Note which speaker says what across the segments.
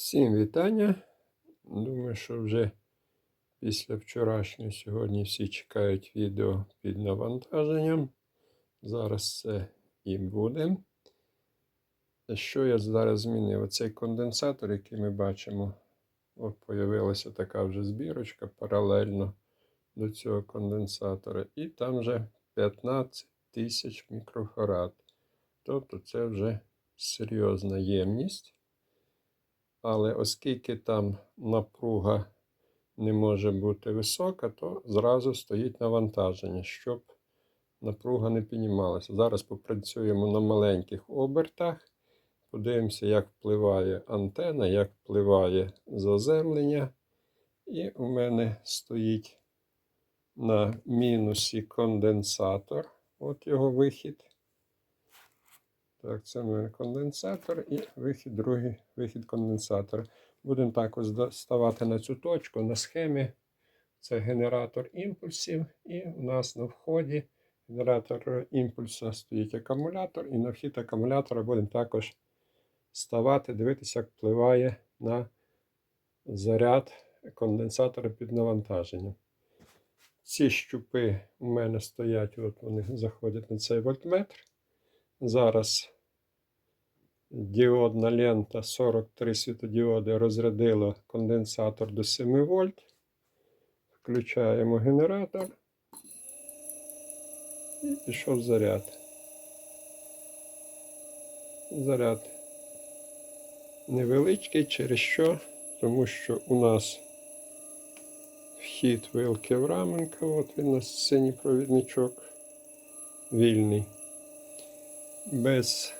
Speaker 1: Всім вітання. Думаю, що вже після вчорашнього сьогодні всі чекають відео під навантаженням. Зараз це і буде. Що я зараз змінив? Оцей конденсатор, який ми бачимо, от появилася така вже збірочка паралельно до цього конденсатора. І там вже 15 тисяч мікрофарад. Тобто це вже серйозна ємність. Але оскільки там напруга не може бути висока, то зразу стоїть навантаження, щоб напруга не піднімалася. Зараз попрацюємо на маленьких обертах. Подивимося, як впливає антена, як впливає заземлення. І у мене стоїть на мінусі конденсатор. От його вихід. Так, це у конденсатор і вихід, другий вихід конденсатора. Будемо також ставати на цю точку на схемі. Це генератор імпульсів. І у нас на вході генератор імпульсу стоїть акумулятор, і на вхід акумулятора будемо також ставати, дивитися, як впливає на заряд конденсатора під навантаженням. Ці щупи у мене стоять, от вони заходять на цей вольтметр. Зараз діодна лента 43 світодіоди розрядила конденсатор до 7 вольт. Включаємо генератор і пішов заряд. Заряд невеличкий, через що? Тому що у нас вхід вилки в раменка, от він на синій провідничок вільний без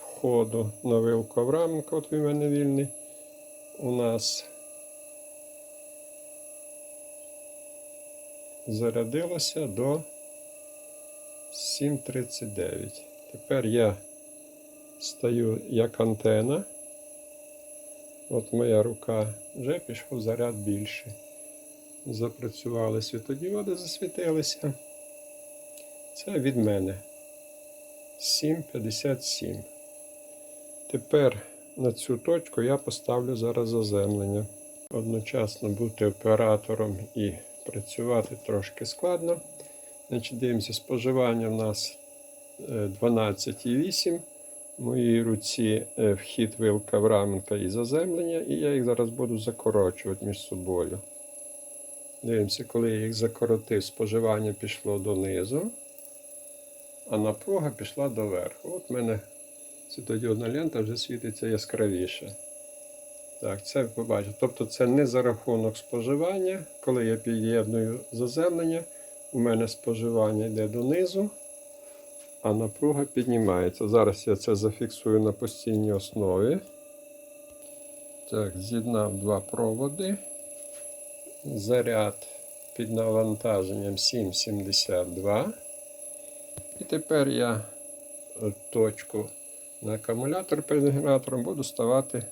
Speaker 1: входу на вилку Авраменко, от він в мене вільний, у нас зарядилося до 7.39. Тепер я стою як антена. От моя рука вже пішов заряд більший. Запрацювали світодіоди, засвітилися. Це від мене. 7,57. Тепер на цю точку я поставлю зараз заземлення. Одночасно бути оператором і працювати трошки складно. Значить, Дивимося, споживання в нас 12,8. В моїй руці е, вхід вилка в раменка і заземлення, і я їх зараз буду закорочувати між собою. Дивимося, коли я їх закоротив, споживання пішло донизу а напруга пішла доверху. От в мене світодіодна лента вже світиться яскравіше. Так, це побачите. Тобто це не за рахунок споживання. Коли я під'єдную заземлення, у мене споживання йде донизу, а напруга піднімається. Зараз я це зафіксую на постійній основі. Так, з'єднав два проводи. Заряд під навантаженням 7,72. І тепер я точку на акумулятор перед генератором буду ставати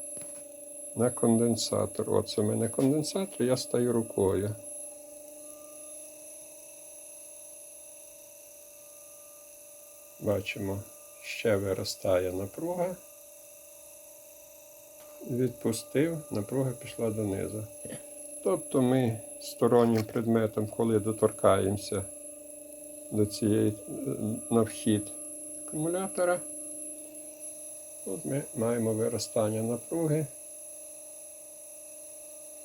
Speaker 1: на конденсатор. Оце у мене конденсатор, я стаю рукою. Бачимо, ще виростає напруга. Відпустив, напруга пішла донизу. Тобто ми стороннім предметом, коли доторкаємося до цієї на вхід акумулятора. От ми маємо виростання напруги.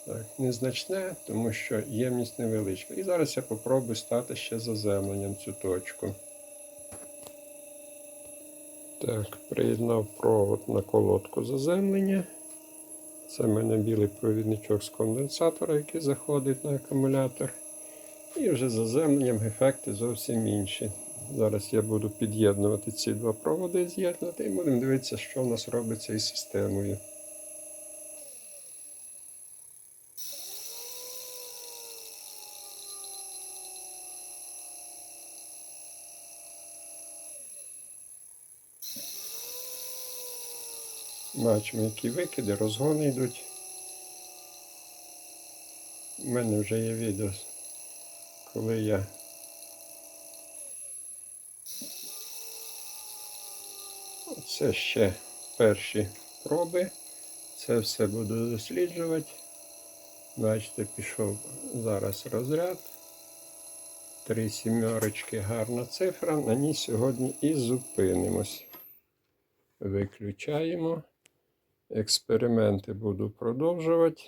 Speaker 1: Так, Незначне, тому що ємність невеличка. І зараз я попробую стати ще заземленням цю точку. Так, приєднав провод на колодку заземлення. Це в мене білий провідничок з конденсатора, який заходить на акумулятор. І вже заземленням ефекти зовсім інші. Зараз я буду під'єднувати ці два проводи, з'єднати і будемо дивитися, що в нас робиться із системою. Бачимо, які викиди, розгони йдуть. У мене вже є відео коли я це ще перші проби. Це все буду досліджувати. Бачите, пішов зараз розряд. Три сімерочки, гарна цифра. На ній сьогодні і зупинимось. Виключаємо. Експерименти буду продовжувати.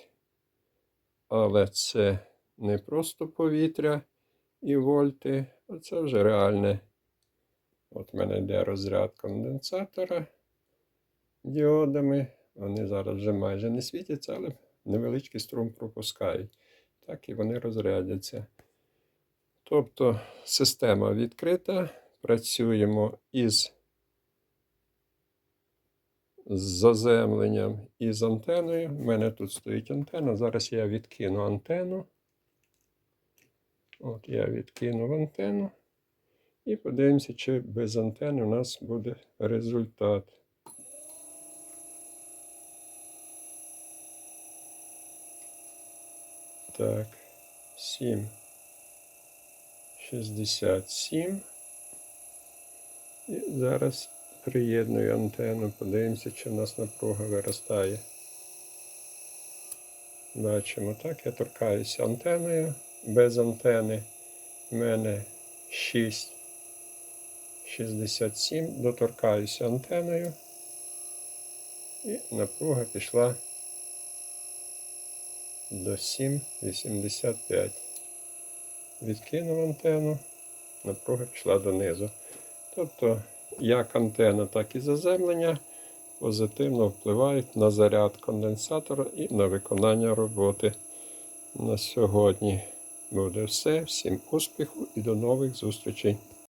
Speaker 1: Але це не просто повітря і вольти, а це вже реальне. От в мене йде розряд конденсатора діодами. Вони зараз вже майже не світяться, але невеличкий струм пропускають. Так і вони розрядяться. Тобто система відкрита. Працюємо із заземленням і з антеною. У мене тут стоїть антена. Зараз я відкину антенну. От я відкинув антенну. І подивимося, чи без антени у нас буде результат. Так, 7. 67. І зараз приєдную антенну, подивимося, чи в нас напруга виростає. Бачимо, так, я торкаюся антеною. Без антени в мене 6. 67, доторкаюся антеною. І напруга пішла до 7,85. Відкинув антенну, напруга пішла донизу. Тобто, як антенна, так і заземлення позитивно впливають на заряд конденсатора і на виконання роботи. На сьогодні буде все. Всім успіху і до нових зустрічей!